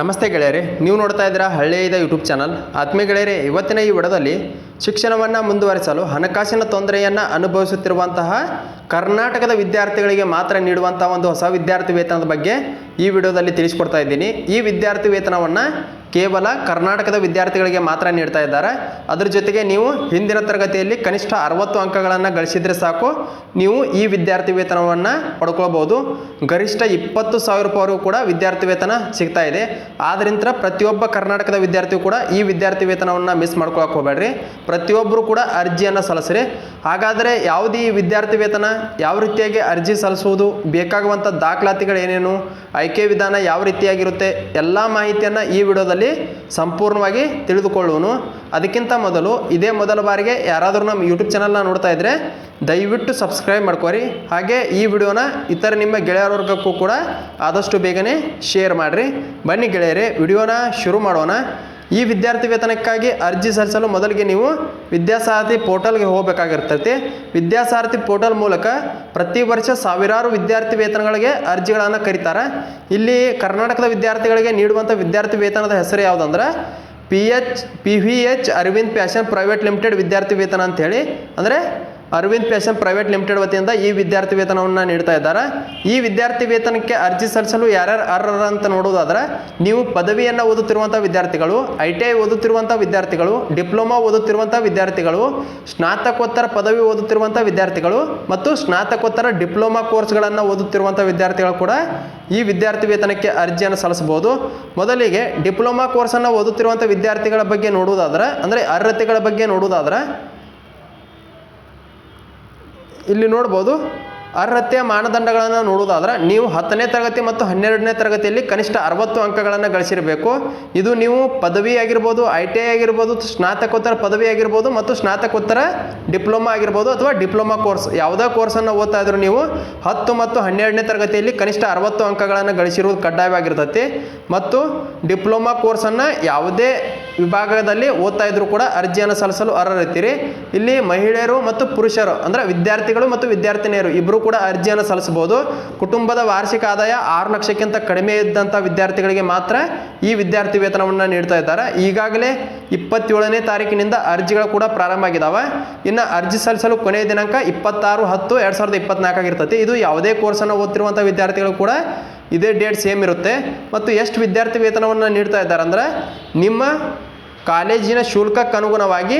ನಮಸ್ತೆ ಗೆಳೆಯರೆ, ನೀವು ನೋಡ್ತಾ ಇದ್ದೀರಾ ಹಳ್ಳಿಯದ ಯೂಟ್ಯೂಬ್ ಚಾನಲ್ ಆತ್ಮೀಯ ಗೆಳೆಯರೆ, ಇವತ್ತಿನ ಈ ವಿಡದಲ್ಲಿ ಶಿಕ್ಷಣವನ್ನು ಮುಂದುವರಿಸಲು, ಹಣಕಾಸಿನ ತೊಂದರೆಯನ್ನು ಅನುಭವಿಸುತ್ತಿರುವಂತಹ ಕರ್ನಾಟಕದ ವಿದ್ಯಾರ್ಥಿಗಳಿಗೆ ಮಾತ್ರ ನೀಡುವಂಥ ಒಂದು ಹೊಸ ವಿದ್ಯಾರ್ಥಿ ವೇತನದ ಬಗ್ಗೆ ಈ ವಿಡಿಯೋದಲ್ಲಿ ತಿಳಿಸ್ಕೊಡ್ತಾ ಇದ್ದೀನಿ. ಈ ವಿದ್ಯಾರ್ಥಿ ವೇತನವನ್ನು ಕೇವಲ ಕರ್ನಾಟಕದ ವಿದ್ಯಾರ್ಥಿಗಳಿಗೆ ಮಾತ್ರ ನೀಡ್ತಾ ಇದ್ದಾರೆ. ಅದ್ರ ಜೊತೆಗೆ ನೀವು ಹಿಂದಿನ ತರಗತಿಯಲ್ಲಿ ಕನಿಷ್ಠ ಅರವತ್ತು ಅಂಕಗಳನ್ನು ಗಳಿಸಿದರೆ ಸಾಕು. ನೀವು ಈ ವಿದ್ಯಾರ್ಥಿ ವೇತನವನ್ನು ಪಡ್ಕೊಳ್ಬೋದು ಗರಿಷ್ಠ ಇಪ್ಪತ್ತು ಸಾವಿರ ರೂಪಾಯಿವರೆಗೂ ಕೂಡ ವಿದ್ಯಾರ್ಥಿ ವೇತನ ಸಿಗ್ತಾ ಇದೆ. ಆದ್ದರಿಂದ ಪ್ರತಿಯೊಬ್ಬ ಕರ್ನಾಟಕದ ವಿದ್ಯಾರ್ಥಿಯು ಕೂಡ ಈ ವಿದ್ಯಾರ್ಥಿ ವೇತನವನ್ನು ಮಿಸ್ ಮಾಡ್ಕೊಳಕ್ಕೆ ಹೋಗಬೇಡ್ರಿ. ಪ್ರತಿಯೊಬ್ಬರು ಕೂಡ ಅರ್ಜಿಯನ್ನು ಸಲ್ಲಿಸ್ರಿ. ಹಾಗಾದರೆ ಯಾವುದೇ ವಿದ್ಯಾರ್ಥಿ ವೇತನ? ಯಾವ ರೀತಿಯಾಗಿ ಅರ್ಜಿ ಸಲ್ಲಿಸುವುದು? ಬೇಕಾಗುವಂಥ ದಾಖಲಾತಿಗಳೇನೇನು? ಆಯ್ಕೆ ವಿಧಾನ ಯಾವ ರೀತಿಯಾಗಿರುತ್ತೆ? ಎಲ್ಲ ಮಾಹಿತಿಯನ್ನು ಈ ವಿಡಿಯೋದಲ್ಲಿ ಸಂಪೂರ್ಣವಾಗಿ ತಿಳಿದುಕೊಳ್ಳುವನು. ಅದಕ್ಕಿಂತ ಮೊದಲು ಇದೇ ಮೊದಲ ಬಾರಿಗೆ ಯಾರಾದರೂ ನಮ್ಮ ಯೂಟ್ಯೂಬ್ ಚಾನಲ್ನ ನೋಡ್ತಾ ಇದ್ದರೆ ದಯವಿಟ್ಟು ಸಬ್ಸ್ಕ್ರೈಬ್ ಮಾಡ್ಕೋರಿ. ಹಾಗೆ ಈ ವಿಡಿಯೋನ ಇತರ ನಿಮ್ಮ ಗೆಳೆಯರ ವರ್ಗಕ್ಕೂ ಕೂಡ ಆದಷ್ಟು ಬೇಗನೆ ಶೇರ್ ಮಾಡಿರಿ. ಬನ್ನಿ ಗೆಳೆಯರೇ, ವಿಡಿಯೋನ ಶುರು ಮಾಡೋಣ. ಈ ವಿದ್ಯಾರ್ಥಿ ವೇತನಕ್ಕಾಗಿ ಅರ್ಜಿ ಸಲ್ಲಿಸಲು ಮೊದಲಿಗೆ ನೀವು ವಿದ್ಯಾಸಾರಥಿ ಪೋರ್ಟಲ್ಗೆ ಹೋಗಬೇಕಾಗಿರ್ತೈತಿ. ವಿದ್ಯಾಸಾರಥಿ ಪೋರ್ಟಲ್ ಮೂಲಕ ಪ್ರತಿ ವರ್ಷ ಸಾವಿರಾರು ವಿದ್ಯಾರ್ಥಿ ವೇತನಗಳಿಗೆ ಅರ್ಜಿಗಳನ್ನು ಕರೀತಾರೆ. ಇಲ್ಲಿ ಕರ್ನಾಟಕದ ವಿದ್ಯಾರ್ಥಿಗಳಿಗೆ ನೀಡುವಂಥ ವಿದ್ಯಾರ್ಥಿ ವೇತನದ ಹೆಸರು ಯಾವುದಂದ್ರೆ? P H P V H Aravind passion private limited ವಿದ್ಯಾರ್ಥಿ ವೇತನ ಅಂತೇಳಿ. ಅಂದರೆ ಅರವಿಂದ್ ಪ್ಯಾಷನ್ ಪ್ರೈವೇಟ್ ಲಿಮಿಟೆಡ್ ವತಿಯಿಂದ ಈ ವಿದ್ಯಾರ್ಥಿ ವೇತನವನ್ನು ನೀಡ್ತಾ ಇದ್ದಾರೆ. ಈ ವಿದ್ಯಾರ್ಥಿ ವೇತನಕ್ಕೆ ಅರ್ಜಿ ಸಲ್ಲಿಸಲು ಯಾರ್ಯಾರು ಅರ್ಹರ ಅಂತ ನೋಡೋದಾದ್ರೆ ನೀವು ಪದವಿಯನ್ನು ಓದುತ್ತಿರುವಂಥ ವಿದ್ಯಾರ್ಥಿಗಳು, ಐ ಟಿ ಐ ಓದುತ್ತಿರುವಂಥ ವಿದ್ಯಾರ್ಥಿಗಳು, ಡಿಪ್ಲೊಮಾ ಓದುತ್ತಿರುವಂಥ ವಿದ್ಯಾರ್ಥಿಗಳು, ಸ್ನಾತಕೋತ್ತರ ಪದವಿ ಓದುತ್ತಿರುವಂಥ ವಿದ್ಯಾರ್ಥಿಗಳು ಮತ್ತು ಸ್ನಾತಕೋತ್ತರ ಡಿಪ್ಲೊಮಾ ಕೋರ್ಸ್ಗಳನ್ನು ಓದುತ್ತಿರುವಂಥ ವಿದ್ಯಾರ್ಥಿಗಳು ಕೂಡ ಈ ವಿದ್ಯಾರ್ಥಿ ವೇತನಕ್ಕೆ ಅರ್ಜಿಯನ್ನು ಸಲ್ಲಿಸಬಹುದು. ಮೊದಲಿಗೆ ಡಿಪ್ಲೊಮಾ ಕೋರ್ಸನ್ನು ಓದುತ್ತಿರುವಂಥ ವಿದ್ಯಾರ್ಥಿಗಳ ಬಗ್ಗೆ ನೋಡುವುದಾದ್ರೆ, ಅಂದರೆ ಅರ್ಹತೆಗಳ ಬಗ್ಗೆ ನೋಡುವುದಾದ್ರೆ ಇಲ್ಲಿ ನೋಡ್ಬೋದು ಅರ್ಹತೆಯ ಮಾನದಂಡಗಳನ್ನು ನೋಡುವುದಾದ್ರೆ ನೀವು ಹತ್ತನೇ ತರಗತಿ ಮತ್ತು ಹನ್ನೆರಡನೇ ತರಗತಿಯಲ್ಲಿ ಕನಿಷ್ಠ ಅರವತ್ತು ಅಂಕಗಳನ್ನು ಗಳಿಸಿರಬೇಕು. ಇದು ನೀವು ಪದವಿ ಆಗಿರ್ಬೋದು ಐ ಟಿ ಐ ಆಗಿರ್ಬೋದು, ಸ್ನಾತಕೋತ್ತರ ಪದವಿ ಆಗಿರ್ಬೋದು ಮತ್ತು ಸ್ನಾತಕೋತ್ತರ ಡಿಪ್ಲೊಮಾ ಆಗಿರ್ಬೋದು ಅಥವಾ ಡಿಪ್ಲೊಮಾ ಕೋರ್ಸ್. ಯಾವುದೇ ಕೋರ್ಸನ್ನು ಓದ್ತಾ ಇದ್ರು ನೀವು ಹತ್ತು ಮತ್ತು ಹನ್ನೆರಡನೇ ತರಗತಿಯಲ್ಲಿ ಕನಿಷ್ಠ ಅರವತ್ತು ಅಂಕಗಳನ್ನು ಗಳಿಸಿರುವುದು ಕಡ್ಡಾಯವಾಗಿರ್ತೈತಿ. ಮತ್ತು ಡಿಪ್ಲೊಮಾ ಕೋರ್ಸನ್ನು ಯಾವುದೇ ವಿಭಾಗದಲ್ಲಿ ಓದ್ತಾ ಇದ್ರು ಕೂಡ ಅರ್ಜಿಯನ್ನು ಸಲ್ಲಿಸಲು ಅರ್ಹರಿರ್ತೀರಿ ಇಲ್ಲಿ ಮಹಿಳೆಯರು ಮತ್ತು ಪುರುಷರು, ಅಂದರೆ ವಿದ್ಯಾರ್ಥಿಗಳು ಮತ್ತು ವಿದ್ಯಾರ್ಥಿನಿಯರು ಇಬ್ಬರು ಕೂಡ ಅರ್ಜಿಯನ್ನು ಸಲ್ಲಿಸಬಹುದು. ಕುಟುಂಬದ ವಾರ್ಷಿಕ ಆದಾಯ ಆರು ಲಕ್ಷಕ್ಕಿಂತ ಕಡಿಮೆ ಇದ್ದಂಥ ವಿದ್ಯಾರ್ಥಿಗಳಿಗೆ ಮಾತ್ರ ಈ ವಿದ್ಯಾರ್ಥಿ ವೇತನವನ್ನು ನೀಡ್ತಾ ಇದ್ದಾರೆ. ಈಗಾಗಲೇ ಇಪ್ಪತ್ತೇಳನೇ ತಾರೀಕಿನಿಂದ ಅರ್ಜಿಗಳು ಕೂಡ ಪ್ರಾರಂಭ ಆಗಿದ್ದಾವೆ ಇನ್ನು ಅರ್ಜಿ ಸಲ್ಲಿಸಲು ಕೊನೆಯ ದಿನಾಂಕ ಇಪ್ಪತ್ತಾರು ಹತ್ತು ಎರಡು ಸಾವಿರದ ಇಪ್ಪತ್ನಾಲ್ಕು ಆಗಿರ್ತೈತಿ. ಇದು ಯಾವುದೇ ಕೋರ್ಸನ್ನು ಓದ್ತಿರುವಂಥ ವಿದ್ಯಾರ್ಥಿಗಳು ಕೂಡ ಇದೇ ಡೇಟ್ ಸೇಮ್ ಇರುತ್ತೆ. ಮತ್ತು ಎಷ್ಟು ವಿದ್ಯಾರ್ಥಿ ವೇತನವನ್ನು ನೀಡ್ತಾ ಇದ್ದಾರೆ ಅಂದರೆ ನಿಮ್ಮ ಕಾಲೇಜಿನ ಶುಲ್ಕಕ್ಕೆ ಅನುಗುಣವಾಗಿ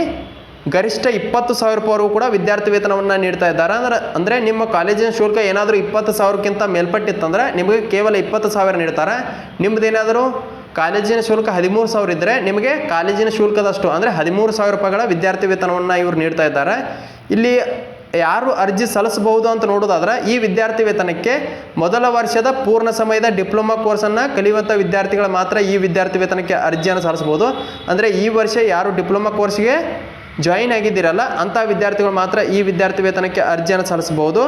ಗರಿಷ್ಠ ಇಪ್ಪತ್ತು ಸಾವಿರ ರೂಪಾಯಿವರೆಗೂ ಕೂಡ ವಿದ್ಯಾರ್ಥಿ ವೇತನವನ್ನು ನೀಡ್ತಾ ಇದ್ದಾರೆ. ಅಂದ್ರೆ, ಅಂದರೆ ನಿಮ್ಮ ಕಾಲೇಜಿನ ಶುಲ್ಕ ಏನಾದರೂ ಇಪ್ಪತ್ತು ಸಾವಿರಕ್ಕಿಂತ ಮೇಲ್ಪಟ್ಟಿತ್ತಂದ್ರೆ ನಿಮಗೆ ಕೇವಲ ಇಪ್ಪತ್ತು ಸಾವಿರ ನೀಡ್ತಾರೆ. ನಿಮ್ಮದೇನಾದರೂ ಕಾಲೇಜಿನ ಶುಲ್ಕ ಹದಿಮೂರು ಸಾವಿರ ಇದ್ದರೆ ನಿಮಗೆ ಕಾಲೇಜಿನ ಶುಲ್ಕದಷ್ಟು, ಅಂದರೆ ಹದಿಮೂರು ಸಾವಿರ ರೂಪಾಯಿಗಳ ವಿದ್ಯಾರ್ಥಿ ವೇತನವನ್ನು ಇವರು ನೀಡ್ತಾ ಇದ್ದಾರೆ. ಇಲ್ಲಿ ಯಾರು ಅರ್ಜಿ ಸಲ್ಲಿಸಬಹುದು ಅಂತ ನೋಡೋದಾದ್ರೆ ಈ ವಿದ್ಯಾರ್ಥಿ ವೇತನಕ್ಕೆ ಮೊದಲ ವರ್ಷದ ಪೂರ್ಣ ಸಮಯದ ಡಿಪ್ಲೊಮಾ ಕೋರ್ಸನ್ನು ಕಲಿಯುವಂಥ ವಿದ್ಯಾರ್ಥಿಗಳು ಮಾತ್ರ ಈ ವಿದ್ಯಾರ್ಥಿ ವೇತನಕ್ಕೆ ಅರ್ಜಿಯನ್ನು ಸಲ್ಲಿಸಬಹುದು. ಅಂದರೆ ಈ ವರ್ಷ ಯಾರು ಡಿಪ್ಲೊಮಾ ಕೋರ್ಸ್ಗೆ ಜಾಯಿನ್ ಆಗಿದ್ದೀರಲ್ಲ, ಅಂಥ ವಿದ್ಯಾರ್ಥಿಗಳು ಮಾತ್ರ ಈ ವಿದ್ಯಾರ್ಥಿ ವೇತನಕ್ಕೆ ಅರ್ಜಿಯನ್ನು ಸಲ್ಲಿಸಬಹುದು.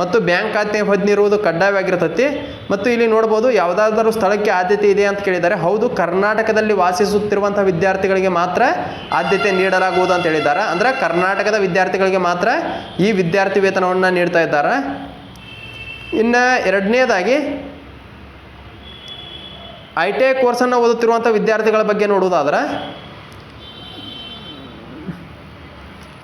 ಮತ್ತು ಬ್ಯಾಂಕ್ ಖಾತೆ ಹೊಂದಿರುವುದು ಕಡ್ಡಾಯವಾಗಿರ್ತೈತಿ ಮತ್ತು ಇಲ್ಲಿ ನೋಡ್ಬೋದು, ಯಾವುದಾದರೂ ಸ್ಥಳಕ್ಕೆ ಆದ್ಯತೆ ಇದೆ ಅಂತ ಕೇಳಿದ್ದಾರೆ ಹೌದು, ಕರ್ನಾಟಕದಲ್ಲಿ ವಾಸಿಸುತ್ತಿರುವಂಥ ವಿದ್ಯಾರ್ಥಿಗಳಿಗೆ ಮಾತ್ರ ಆದ್ಯತೆ ನೀಡಲಾಗುವುದು ಅಂತ ಹೇಳಿದ್ದಾರೆ. ಅಂದರೆ ಕರ್ನಾಟಕದ ವಿದ್ಯಾರ್ಥಿಗಳಿಗೆ ಮಾತ್ರ ಈ ವಿದ್ಯಾರ್ಥಿ ವೇತನವನ್ನು ನೀಡ್ತಾ ಇದ್ದಾರೆ. ಇನ್ನು ಎರಡನೇದಾಗಿ ಐ ಟಿ ಐ ಕೋರ್ಸನ್ನು ಓದುತ್ತಿರುವಂಥ ವಿದ್ಯಾರ್ಥಿಗಳ ಬಗ್ಗೆ ನೋಡುವುದಾದ್ರೆ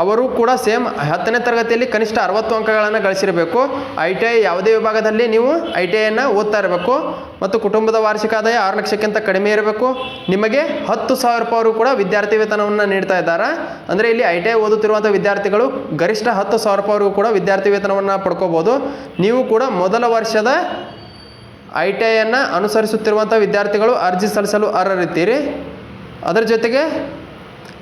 ಅವರು ಕೂಡ ಸೇಮ್ ಹತ್ತನೇ ತರಗತಿಯಲ್ಲಿ ಕನಿಷ್ಠ ಅರವತ್ತು ಅಂಕಗಳನ್ನು ಗಳಿಸಿರಬೇಕು. ಐ ಟಿ ಐ ಯಾವುದೇ ವಿಭಾಗದಲ್ಲಿ ನೀವು ಐ ಟಿ ಐಯನ್ನು ಓದ್ತಾ ಇರಬೇಕು. ಮತ್ತು ಕುಟುಂಬದ ವಾರ್ಷಿಕ ಆದಾಯ ಆರು ಲಕ್ಷಕ್ಕಿಂತ ಕಡಿಮೆ ಇರಬೇಕು. ನಿಮಗೆ ಹತ್ತು ಸಾವಿರ ರೂಪಾಯಿ ಕೂಡ ವಿದ್ಯಾರ್ಥಿ ವೇತನವನ್ನು ನೀಡ್ತಾ ಇದ್ದಾರೆ? ಅಂದರೆ ಇಲ್ಲಿ ಐ ಟಿ ಐ ಓದುತ್ತಿರುವಂಥ ವಿದ್ಯಾರ್ಥಿಗಳು ಗರಿಷ್ಠ ಹತ್ತು ಸಾವಿರ ರೂಪಾಯಿವರೆಗೂ ಕೂಡ ವಿದ್ಯಾರ್ಥಿ ವೇತನವನ್ನು ಪಡ್ಕೋಬೋದು. ನೀವು ಕೂಡ ಮೊದಲ ವರ್ಷದ ಐ ಟಿ ಐಯನ್ನು ಅನುಸರಿಸುತ್ತಿರುವಂಥ ವಿದ್ಯಾರ್ಥಿಗಳು ಅರ್ಜಿ ಸಲ್ಲಿಸಲು ಅರ್ಹರಿದ್ದೀರಿ. ಅದರ ಜೊತೆಗೆ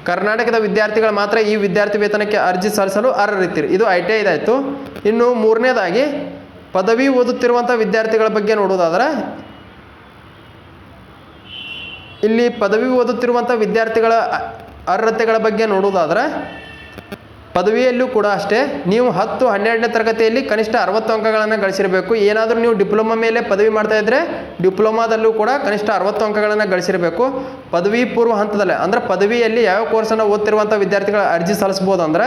ಕರ್ನಾಟಕದ ವಿದ್ಯಾರ್ಥಿಗಳು ಮಾತ್ರ ಈ ವಿದ್ಯಾರ್ಥಿ ವೇತನಕ್ಕೆ ಅರ್ಜಿ ಸಲ್ಲಿಸಲು ಅರ್ಹರಿತ್ತೀರಿ ಇದು ಐ ಟಿ ಐದಾಯಿತು ಇನ್ನು ಮೂರನೇದಾಗಿ, ಪದವಿ ಓದುತ್ತಿರುವಂಥ ವಿದ್ಯಾರ್ಥಿಗಳ ಬಗ್ಗೆ ನೋಡೋದಾದ್ರೆ ಇಲ್ಲಿ ಪದವಿ ಓದುತ್ತಿರುವಂಥ ವಿದ್ಯಾರ್ಥಿಗಳ ಅರ್ಹತೆಗಳ ಬಗ್ಗೆ ನೋಡುವುದಾದ್ರೆ ಪದವಿಯಲ್ಲೂ ಕೂಡ ಅಷ್ಟೇ, ನೀವು ಹತ್ತು, ಹನ್ನೆರಡನೇ ತರಗತಿಯಲ್ಲಿ ಕನಿಷ್ಠ ಅರವತ್ತು ಅಂಕಗಳನ್ನು ಗಳಿಸಿರಬೇಕು. ಏನಾದರೂ ನೀವು ಡಿಪ್ಲೊಮಾ ಮೇಲೆ ಪದವಿ ಮಾಡ್ತಾ ಇದ್ದರೆ ಡಿಪ್ಲೊಮಾದಲ್ಲೂ ಕೂಡ ಕನಿಷ್ಠ ಅರವತ್ತು ಅಂಕಗಳನ್ನು ಗಳಿಸಿರಬೇಕು. ಪದವಿ ಪೂರ್ವ ಹಂತದಲ್ಲಿ, ಅಂದರೆ ಪದವಿಯಲ್ಲಿ ಯಾವ ಕೋರ್ಸನ್ನು ಓದ್ತಿರುವಂಥ ವಿದ್ಯಾರ್ಥಿಗಳ ಅರ್ಜಿ ಸಲ್ಲಿಸ್ಬೋದು ಅಂದರೆ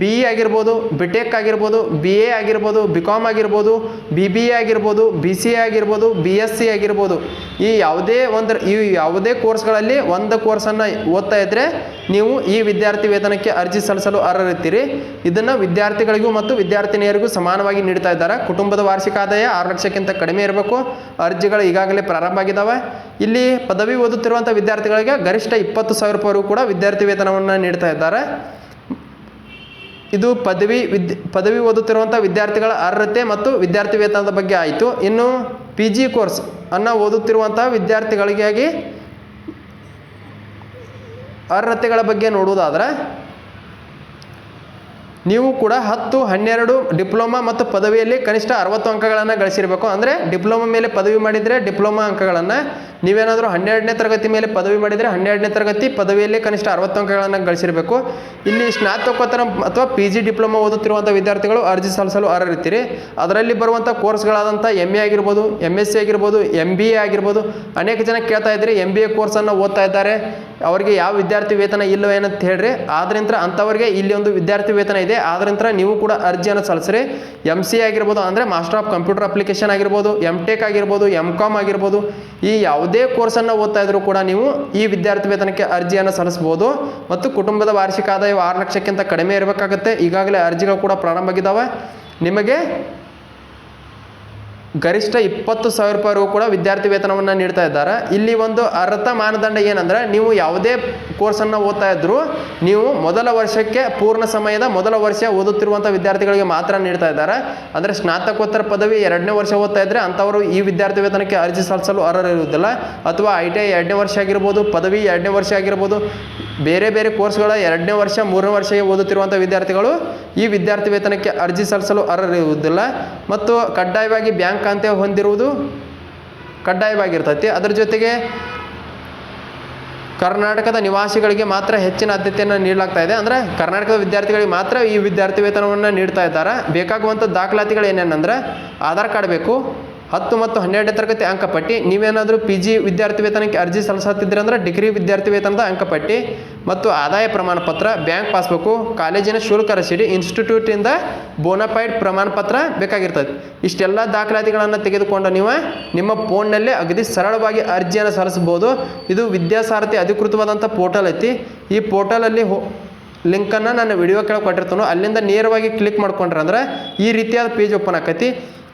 ಬಿ ಇ ಆಗಿರ್ಬೋದು ಬಿ ಟೆಕ್ ಆಗಿರ್ಬೋದು ಬಿ ಎ ಆಗಿರ್ಬೋದು ಬಿ ಕಾಮ್ ಆಗಿರ್ಬೋದು ಬಿ ಬಿ ಎ ಆಗಿರ್ಬೋದು ಬಿ ಸಿ ಎ ಆಗಿರ್ಬೋದು ಬಿ ಎಸ್ ಸಿ ಆಗಿರ್ಬೋದು. ಈ ಯಾವುದೇ ಒಂದು, ಈ ಯಾವುದೇ ಕೋರ್ಸ್ಗಳಲ್ಲಿ ಒಂದು ಕೋರ್ಸನ್ನು ಓದ್ತಾ ಇದ್ದರೆ ನೀವು ಈ ವಿದ್ಯಾರ್ಥಿ ವೇತನಕ್ಕೆ ಅರ್ಜಿ ಸಲ್ಲಿಸಲು ಅರ್ಹರಿರ್ತೀರಿ ಇದನ್ನು ವಿದ್ಯಾರ್ಥಿಗಳಿಗೂ ಮತ್ತು ವಿದ್ಯಾರ್ಥಿನಿಯರಿಗೂ ಸಮಾನವಾಗಿ ನೀಡ್ತಾ ಇದ್ದಾರೆ. ಕುಟುಂಬದ ವಾರ್ಷಿಕ ಆದಾಯ ಆರು ಲಕ್ಷಕ್ಕಿಂತ ಕಡಿಮೆ ಇರಬೇಕು. ಅರ್ಜಿಗಳು ಈಗಾಗಲೇ ಪ್ರಾರಂಭ ಆಗಿದ್ದಾವೆ. ಇಲ್ಲಿ ಪದವಿ ಓದುತ್ತಿರುವಂಥ ವಿದ್ಯಾರ್ಥಿಗಳಿಗೆ ಗರಿಷ್ಠ ಇಪ್ಪತ್ತು ಸಾವಿರ ರೂಪಾಯಿವರೆಗೂ ಕೂಡ ವಿದ್ಯಾರ್ಥಿ ವೇತನವನ್ನು ನೀಡ್ತಾ ಇದ್ದಾರೆ. ಇದು ಪದವಿ ವಿದ್, ಪದವಿ ಓದುತ್ತಿರುವಂಥ ವಿದ್ಯಾರ್ಥಿಗಳ ಅರ್ಹತೆ ಮತ್ತು ವಿದ್ಯಾರ್ಥಿ ವೇತನದ ಬಗ್ಗೆ ಆಯಿತು. ಇನ್ನು ಪಿ ಜಿ ಕೋರ್ಸ್ ಅನ್ನು ಓದುತ್ತಿರುವಂಥ ವಿದ್ಯಾರ್ಥಿಗಳಿಗಾಗಿ ಅರ್ಹತೆಗಳ ಬಗ್ಗೆ ನೋಡುವುದಾದರೆ, ನೀವು ಕೂಡ ಹತ್ತು, ಹನ್ನೆರಡು ಡಿಪ್ಲೊಮಾ ಮತ್ತು ಪದವಿಯಲ್ಲಿ ಕನಿಷ್ಠ ಅರವತ್ತು ಅಂಕಗಳನ್ನು ಗಳಿಸಿರಬೇಕು. ಅಂದರೆ ಡಿಪ್ಲೊಮಾ ಮೇಲೆ ಪದವಿ ಮಾಡಿದರೆ ಡಿಪ್ಲೊಮಾ ಅಂಕಗಳನ್ನು ನೀವೇನಾದರೂ ಹನ್ನೆರಡನೇ ತರಗತಿ ಮೇಲೆ ಪದವಿ ಮಾಡಿದರೆ ಹನ್ನೆರಡನೇ ತರಗತಿ ಪದವಿಯಲ್ಲಿ ಕನಿಷ್ಠ ಅರವತ್ತು ಅಂಕಗಳನ್ನು ಗಳಿಸಿರಬೇಕು. ಇಲ್ಲಿ ಸ್ನಾತಕೋತ್ತರ ಅಥವಾ ಪಿ ಜಿ ಡಿಪ್ಲೊಮಾ ಓದುತ್ತಿರುವಂಥ ವಿದ್ಯಾರ್ಥಿಗಳು ಅರ್ಜಿ ಸಲ್ಲಿಸಲು ಅರ್ಹರಿರ್ತೀರಿ ಅದರಲ್ಲಿ ಬರುವಂಥ ಕೋರ್ಸ್ಗಳಾದಂಥ ಎಂ ಎ ಆಗಿರ್ಬೋದು ಎಂ ಎಸ್ ಸಿ ಆಗಿರ್ಬೋದು ಎಂ ಬಿ ಎ ಆಗಿರ್ಬೋದು, ಅನೇಕ ಜನ ಕೇಳ್ತಾ ಇದ್ರಿ ಎಂ ಬಿ ಎ ಕೋರ್ಸನ್ನು ಓದ್ತಾ ಇದ್ದಾರೆ. ಅವರಿಗೆ ಯಾವ ವಿದ್ಯಾರ್ಥಿ ವೇತನ ಇಲ್ಲವೋ ಏನಂತ ಹೇಳ್ರಿ. ಆದ್ರಿಂದ ಅಂಥವರಿಗೆ ಇಲ್ಲಿ ಒಂದು ವಿದ್ಯಾರ್ಥಿ ವೇತನ ಇದೆ. ಆದ್ರಿಂದ ನೀವು ಕೂಡ ಅರ್ಜಿಯನ್ನು ಸಲ್ಲಿಸ್ರಿ. ಎಂ ಸಿ ಆಗಿರ್ಬೋದು ಅಂದರೆ ಮಾಸ್ಟರ್ ಆಫ್ ಕಂಪ್ಯೂಟರ್ ಅಪ್ಲಿಕೇಶನ್ ಆಗಿರ್ಬೋದು ಎಂ ಟೆಕ್ ಆಗಿರ್ಬೋದು ಎಂ ಕಾಮ್ ಆಗಿರ್ಬೋದು, ಈ ಯಾವುದೇ ಕೋರ್ಸನ್ನು ಓದ್ತಾ ಇದ್ರೂ ಕೂಡ ನೀವು ಈ ವಿದ್ಯಾರ್ಥಿ ವೇತನಕ್ಕೆ ಅರ್ಜಿಯನ್ನು ಸಲ್ಲಿಸಬಹುದು ಮತ್ತು ಕುಟುಂಬದ ವಾರ್ಷಿಕ ಆದಾಯ ಆರು ಲಕ್ಷಕ್ಕಿಂತ ಕಡಿಮೆ ಇರಬೇಕಾಗುತ್ತೆ. ಈಗಾಗಲೇ ಅರ್ಜಿಗಳು ಕೂಡ ಪ್ರಾರಂಭ ಆಗಿದ್ದಾವೆ. ನಿಮಗೆ ಗರಿಷ್ಠ ಇಪ್ಪತ್ತು ಸಾವಿರ ರೂಪಾಯಿ ಕೂಡ ವಿದ್ಯಾರ್ಥಿ ವೇತನವನ್ನು ನೀಡ್ತಾ ಇದ್ದಾರೆ. ಇಲ್ಲಿ ಒಂದು ಅರ್ಥ ಮಾನದಂಡ ಏನಂದ್ರೆ, ನೀವು ಯಾವುದೇ ಕೋರ್ಸನ್ನು ಓದ್ತಾ ಇದ್ದರೂ ನೀವು ಮೊದಲ ವರ್ಷಕ್ಕೆ ಪೂರ್ಣ ಸಮಯದ ಮೊದಲ ವರ್ಷ ಓದುತ್ತಿರುವಂಥ ವಿದ್ಯಾರ್ಥಿಗಳಿಗೆ ಮಾತ್ರ ನೀಡ್ತಾ ಇದ್ದಾರೆ. ಅಂದರೆ ಸ್ನಾತಕೋತ್ತರ ಪದವಿ ಎರಡನೇ ವರ್ಷ ಓದ್ತಾ ಇದ್ದರೆ ಅಂಥವರು ಈ ವಿದ್ಯಾರ್ಥಿ ವೇತನಕ್ಕೆ ಅರ್ಜಿ ಸಲ್ಲಿಸಲು ಅರ್ಹರಿರುವುದಿಲ್ಲ. ಅಥವಾ ಐ ಟಿ ಐ ಎರಡನೇ ವರ್ಷ ಆಗಿರ್ಬೋದು, ಪದವಿ ಎರಡನೇ ವರ್ಷ ಆಗಿರ್ಬೋದು ಬೇರೆ ಬೇರೆ ಕೋರ್ಸ್ಗಳ ಎರಡನೇ ವರ್ಷ, ಮೂರನೇ ವರ್ಷಕ್ಕೆ ಓದುತ್ತಿರುವಂಥ ವಿದ್ಯಾರ್ಥಿಗಳು ಈ ವಿದ್ಯಾರ್ಥಿ ವೇತನಕ್ಕೆ ಅರ್ಜಿ ಸಲ್ಲಿಸಲು ಅರ್ಹರಿರುವುದಿಲ್ಲ ಮತ್ತು ಕಡ್ಡಾಯವಾಗಿ ಬ್ಯಾಂಕ್ ಖಾತೆ ಹೊಂದಿರುವುದು ಕಡ್ಡಾಯವಾಗಿರ್ತೈತಿ. ಅದರ ಜೊತೆಗೆ ಕರ್ನಾಟಕದ ನಿವಾಸಿಗಳಿಗೆ ಮಾತ್ರ ಹೆಚ್ಚಿನ ಆದ್ಯತೆಯನ್ನು ನೀಡಲಾಗ್ತಾ ಇದೆ. ಅಂದರೆ ಕರ್ನಾಟಕದ ವಿದ್ಯಾರ್ಥಿಗಳಿಗೆ ಮಾತ್ರ ಈ ವಿದ್ಯಾರ್ಥಿ ವೇತನವನ್ನು ನೀಡ್ತಾ ಇದ್ದಾರೆ. ಬೇಕಾಗುವಂಥ ದಾಖಲಾತಿಗಳು ಏನೇನಂದ್ರೆ ಆಧಾರ್ ಕಾರ್ಡ್ ಬೇಕು ಹತ್ತು ಮತ್ತು ಹನ್ನೆರಡನೇ ತರಗತಿ ಅಂಕಪಟ್ಟಿ. ನೀವೇನಾದರೂ ಪಿ ಜಿ ವಿದ್ಯಾರ್ಥಿ ವೇತನಕ್ಕೆ ಅರ್ಜಿ ಸಲ್ಲಿಸುತ್ತಿದ್ದೀರಿ ಅಂದರೆ ಡಿಗ್ರಿ ವಿದ್ಯಾರ್ಥಿ ವೇತನದ ಅಂಕಪಟ್ಟಿ ಮತ್ತು ಆದಾಯ ಪ್ರಮಾಣ ಪತ್ರ, ಬ್ಯಾಂಕ್ ಪಾಸ್ಬುಕ್ಕು ಕಾಲೇಜಿನ ಶುಲ್ಕ ರಸೀದಿ ಇನ್ಸ್ಟಿಟ್ಯೂಟಿಂದ ಬೋನಫೈಡ್ ಪ್ರಮಾಣ ಪತ್ರ ಬೇಕಾಗಿರ್ತದೆ. ಇಷ್ಟೆಲ್ಲ ದಾಖಲಾತಿಗಳನ್ನು ತೆಗೆದುಕೊಂಡು ನೀವು ನಿಮ್ಮ ಫೋನ್ನಲ್ಲೇ ಅಗದಿ ಸರಳವಾಗಿ ಅರ್ಜಿಯನ್ನು ಸಲ್ಲಿಸ್ಬೋದು ಇದು ವಿದ್ಯಾಸಾರಥಿ ಅಧಿಕೃತವಾದಂಥ ಪೋರ್ಟಲ್ ಐತಿ. ಈ ಪೋರ್ಟಲಲ್ಲಿ ಹೋ, ಲಿಂಕನ್ನು ನಾನು ವಿಡಿಯೋ ಕೆಳಗೆ ಕೊಟ್ಟಿರ್ತಾನೋ. ಅಲ್ಲಿಂದ ನೇರವಾಗಿ ಕ್ಲಿಕ್ ಮಾಡ್ಕೊಂಡ್ರೆ ಅಂದ್ರೆ ಈ ರೀತಿಯಾದ ಪೇಜ್ ಓಪನ್ ಆಕೈತಿ.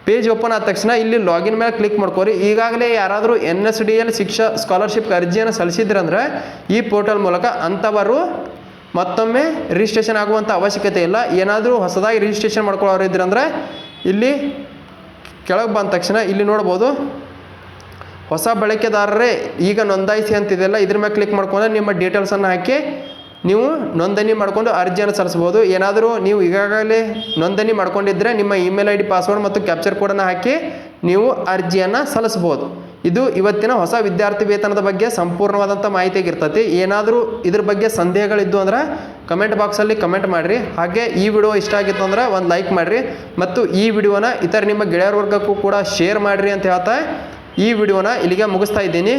ಪೇಜ್ ಓಪನ್ ಆದ ತಕ್ಷಣ ಇಲ್ಲಿ ಲಾಗಿನ್ ಮೇಲೆ ಕ್ಲಿಕ್ ಮಾಡ್ಕೋರಿ. ಈಗಾಗಲೇ ಯಾರಾದರೂ N S D L Shiksha scholarship ಅರ್ಜಿಯನ್ನು ಸಲ್ಲಿಸಿದ್ರಂದ್ರೆ ಈ ಪೋರ್ಟಲ್ ಮೂಲಕ ಅಂಥವರು ಮತ್ತೊಮ್ಮೆ ರಿಜಿಸ್ಟ್ರೇಷನ್ ಆಗುವಂಥ ಅವಶ್ಯಕತೆ ಇಲ್ಲ. ಏನಾದರೂ ಹೊಸದಾಗಿ ರಿಜಿಸ್ಟ್ರೇಷನ್ ಮಾಡ್ಕೊಳ್ಳೋರು ಇದ್ರಂದ್ರೆ ಇಲ್ಲಿ ಕೆಳಗೆ ಬಂದ ತಕ್ಷಣ ಇಲ್ಲಿ ನೋಡ್ಬೋದು. ಹೊಸ ಬಳಕೆದಾರರೇ ಈಗ ನೋಂದಾಯಿಸಿ ಅಂತಿದೆಯಲ್ಲ ಇದ್ರ ಮೇಲೆ ಕ್ಲಿಕ್ ಮಾಡ್ಕೊಂಡ್ರೆ ನಿಮ್ಮ ಡೀಟೇಲ್ಸನ್ನು ಹಾಕಿ ನೀವು ನೋಂದಣಿ ಮಾಡಿಕೊಂಡು ಅರ್ಜಿಯನ್ನು ಸಲ್ಲಿಸ್ಬೋದು ಏನಾದರೂ ನೀವು ಈಗಾಗಲೇ ನೋಂದಣಿ ಮಾಡ್ಕೊಂಡಿದ್ದರೆ ನಿಮ್ಮ ಇಮೇಲ್ ಐ ಡಿ ಪಾಸ್ವರ್ಡ್ ಮತ್ತು ಕ್ಯಾಪ್ಚರ್ ಕೋಡನ್ನು ಹಾಕಿ ನೀವು ಅರ್ಜಿಯನ್ನು ಸಲ್ಲಿಸ್ಬೋದು ಇದು ಇವತ್ತಿನ ಹೊಸ ವಿದ್ಯಾರ್ಥಿ ವೇತನದ ಬಗ್ಗೆ ಸಂಪೂರ್ಣವಾದಂಥ ಮಾಹಿತಿ ಆಗಿರ್ತೈತಿ ಏನಾದರೂ ಇದ್ರ ಬಗ್ಗೆ ಸಂದೇಹಗಳಿದ್ದು ಅಂದ್ರೆ ಕಮೆಂಟ್ ಬಾಕ್ಸಲ್ಲಿ ಕಮೆಂಟ್ ಮಾಡಿರಿ. ಹಾಗೆ ಈ ವಿಡಿಯೋ ಇಷ್ಟ ಆಗಿತ್ತು ಅಂದ್ರೆ ಒಂದು ಲೈಕ್ ಮಾಡಿರಿ ಮತ್ತು ಈ ವಿಡಿಯೋನ ಇತರ ನಿಮ್ಮ ಗೆಳೆಯರ ವರ್ಗಕ್ಕೂ ಕೂಡ ಶೇರ್ ಮಾಡಿರಿ ಅಂತ ಹೇಳ್ತಾ ಈ ವಿಡಿಯೋನ ಇಲ್ಲಿಗೆ ಮುಗಿಸ್ತಾ ಇದ್ದೀನಿ.